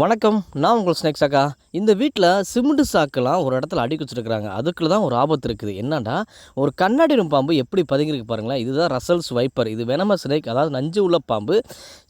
வணக்கம் நான் உங்கள் ஸ்நேக்ஸ் அக்கா இந்த வீட்டில் சிமெண்ட் சாக்கெல்லாம் ஒரு இடத்துல அடிக்கி வச்சுருக்குறாங்க. அதுக்குள்ள தான் ஒரு ஆபத்து இருக்குது. என்னன்னா ஒரு கண்ணாடி ரும் பாம்பு எப்படி பதுங்கிருக்கு பாருங்களேன். இதுதான் ரசல்ஸ் வைப்பர் இது வெனம ஸ்னேக்? அதாவது நஞ்சு உள்ள பாம்பு.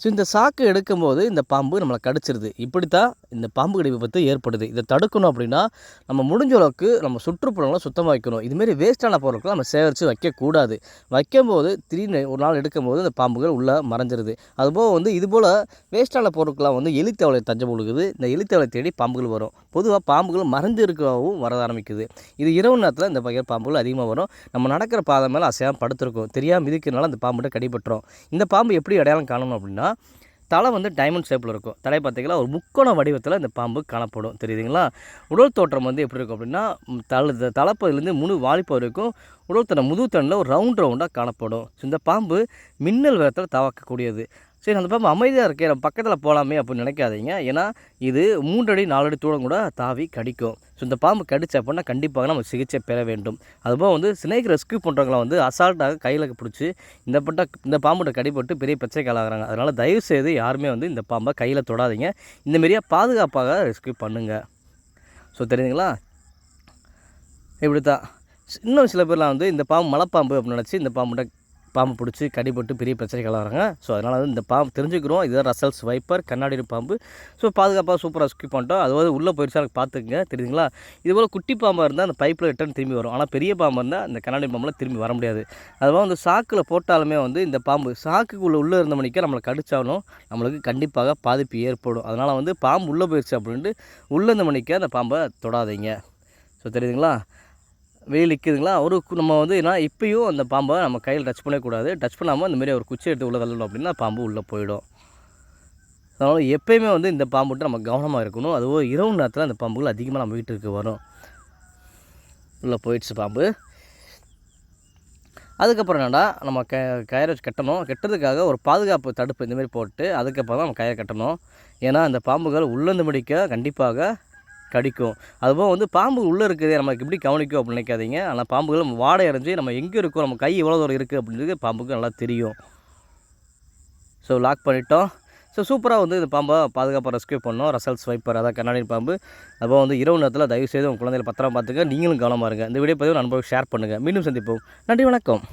ஸோ இந்த சாக்கு எடுக்கும்போது இந்த பாம்பு நம்மளை கடிச்சிருது. இப்படி தான் இந்த பாம்பு கடி விபத்து ஏற்படுது. இதை தடுக்கணும் அப்படின்னா நம்ம முடிஞ்ச அளவுக்கு நம்ம சுற்றுப்புறங்களை சுத்தமாக வைக்கணும். இதுமாரி வேஸ்ட்டான பொருட்களை நம்ம சேகரித்து வைக்கக்கூடாது. வைக்கும்போது திடீர்னு ஒரு நாள் எடுக்கும்போது இந்த பாம்புகள் உள்ளே மறைஞ்சிருது. அதுபோக வந்து இதுபோல் வேஸ்ட்டான பொருட்களாக வந்து எலித்தவளை தஞ்சம் கொடுக்குது இந்த எலித்தவளை தேடி பாம்புகள் வரும். பொதுவாக பாம்புகள் மறைஞ்சு இருக்கவும் வர ஆரம்பிக்குது. இது இரவு நேரத்தில் இந்த வகை பாம்புகள் அதிகமாக வரும். நம்ம நடக்கிற பாதை மேலே அசையாமல் படுத்திருக்கும். தெரியாமல் மிதிக்கிறனால அந்த பாம்புகிட்ட கடிபட்டுரும். இந்த பாம்பு எப்படி அடையாளம் காணணும் அப்படின்னா தலை வந்து டைமண்ட் ஷேப்பில் இருக்கும். தலை பார்த்தீங்கன்னா ஒரு முக்கோண வடிவத்தில் இந்த பாம்பு காணப்படும். தெரியுதுங்களா? உடல் தோற்றம் வந்து எப்படி இருக்கும் அப்படின்னா தல தலை முழு வாலிப்பு வரைக்கும் உடல் தன்னை முதுகு ஒரு ரவுண்ட் ரவுண்டாக காணப்படும். ஸோ இந்த பாம்பு மின்னல் வேகத்தில் தவக்கக்கூடியது. சரி அந்த பாம்பு அமைதியாக இருக்கே நம்ம பக்கத்தில் போகலாமே அப்படின்னு நினைக்காதீங்க. ஏன்னா இது மூன்றடி நாலடி தூரம் கூட தாவி கடிக்கும். ஸோ இந்த பாம்பு கடிச்ச அப்படின்னா கண்டிப்பாக நம்ம சிகிச்சை பெற வேண்டும். அதுபோக வந்து ஸ்னேக் ரெஸ்க்யூ பண்ணுறவங்களாம் வந்து அசால்ட்டாக கையில் பிடிச்சி இந்த பட்ட இந்த பாம்புகிட்ட கடிபட்டு பெரிய பிரச்சனைக்கு ஆளாகிறாங்க. அதனால் தயவு செய்து யாருமே வந்து இந்த பாம்பை கையில் தொடாதீங்க. இந்தமாரியாக பாதுகாப்பாக ரெஸ்க்யூ பண்ணுங்கள் ஸோ தெரியுதுங்களா? இப்படி தான் இன்னும் சில பேர்லாம் வந்து இந்த பாம்பு மலைப்பாம்பு அப்படின்னு நினச்சி இந்த பாம்புகிட்ட பாம்பு பிடிச்சி கடிபட்டு பெரிய பிரச்சனைகள் வராங்க ஸோ அதனால் வந்து இந்த பாம்பு தெரிஞ்சுக்கிறோம். இதுதான் ரசல்ஸ் வைப்பர் கண்ணாடி பாம்பு. ஸோ பாதுகாப்பாக சூப்பராக ஸ்கிப் பண்ணிட்டோம். அதாவது உள்ளே போயிடுச்சா எனக்கு பார்த்துக்குங்க. தெரியுதுங்களா? இதுபோல் குட்டி பாம்பாக இருந்தால் அந்த பைப்பில் ரிட்டர்ன் திரும்பி வரும். ஆனால் பெரிய பாம்பாக இருந்தால் அந்த கண்ணாடி பாம்பில் திரும்பி வர முடியாது. அதுபோல் வந்து சாக்கில் போட்டாலுமே வந்து இந்த பாம்பு சாக்குக்குள்ளே உள்ளே இருந்த மணிக்கே நம்மளை கடிச்சாலும் நம்மளுக்கு கண்டிப்பாக பாதிப்பு ஏற்படும். அதனால் வந்து பாம்பு உள்ளே போயிடுச்சு அப்படின்ட்டு உள்ளே இருந்த மணிக்கே அந்த பாம்பை தொடாதீங்க. ஸோ தெரியுதுங்களா? வெயில் நிற்குதுங்களா ஒரு நம்ம வந்து ஏன்னா இப்பயும் அந்த பாம்பை நம்ம கையில் டச் பண்ணக்கூடாது டச் பண்ணாமல் இந்த மாதிரி ஒரு குச்சி எடுத்து உள்ளே தள்ளணும் அப்படின்னா பாம்பு உள்ளே போயிடும். அதனால் எப்போயுமே வந்து இந்த பாம்புட்டு நம்ம கவனமாக இருக்கணும். அதுவும் இரவு நேரத்தில் அந்த பாம்புகள் அதிகமாக நம்ம வீட்டுக்கு வரும். உள்ளே போயிடுச்சு பாம்பு. அதுக்கப்புறம் என்னடா நம்ம க கயிறை வச்சு கட்டணும். கட்டுறதுக்காக ஒரு பாதுகாப்பு தடுப்பு இந்தமாரி போட்டு அதுக்கப்புறம் தான் நம்ம கயிறை கட்டணும். ஏன்னா அந்த பாம்புகள் உள்ளந்து முடிக்க கண்டிப்பாக கடிக்கும். அதுபோக வந்து பாம்பு உள்ளே இருக்குது நமக்கு எப்படி கவனிக்கும் அப்படின்னு நினைக்காதீங்க. ஆனால் பாம்புகள் நம்ம வாடை அடைஞ்சு நம்ம எங்கே இருக்கோம் நம்ம கை எவ்வளோ தூரம் இருக்குது அப்படின்றது பாம்புக்கு நல்லா தெரியும். ஸோ லாக் பண்ணிட்டோம். ஸோ சூப்பராக வந்து இந்த பாம்பை பாதுகாப்பாக ரெஸ்கியூ பண்ணோம். ரசல்ஸ் வைப்பர் அதான் கண்ணாடி பாம்பு. அப்போ வந்து இரவு நேரத்தில் தயவு செய்து உங்கள் குழந்தைகளை பத்திரமா பார்த்துக்க. நீங்களும் கவனமாக இருங்க. இந்த வீடியோ பதிவு நண்பர்களுக்கு ஷேர் பண்ணுங்கள் மீண்டும் சந்திப்போம். நன்றி வணக்கம்.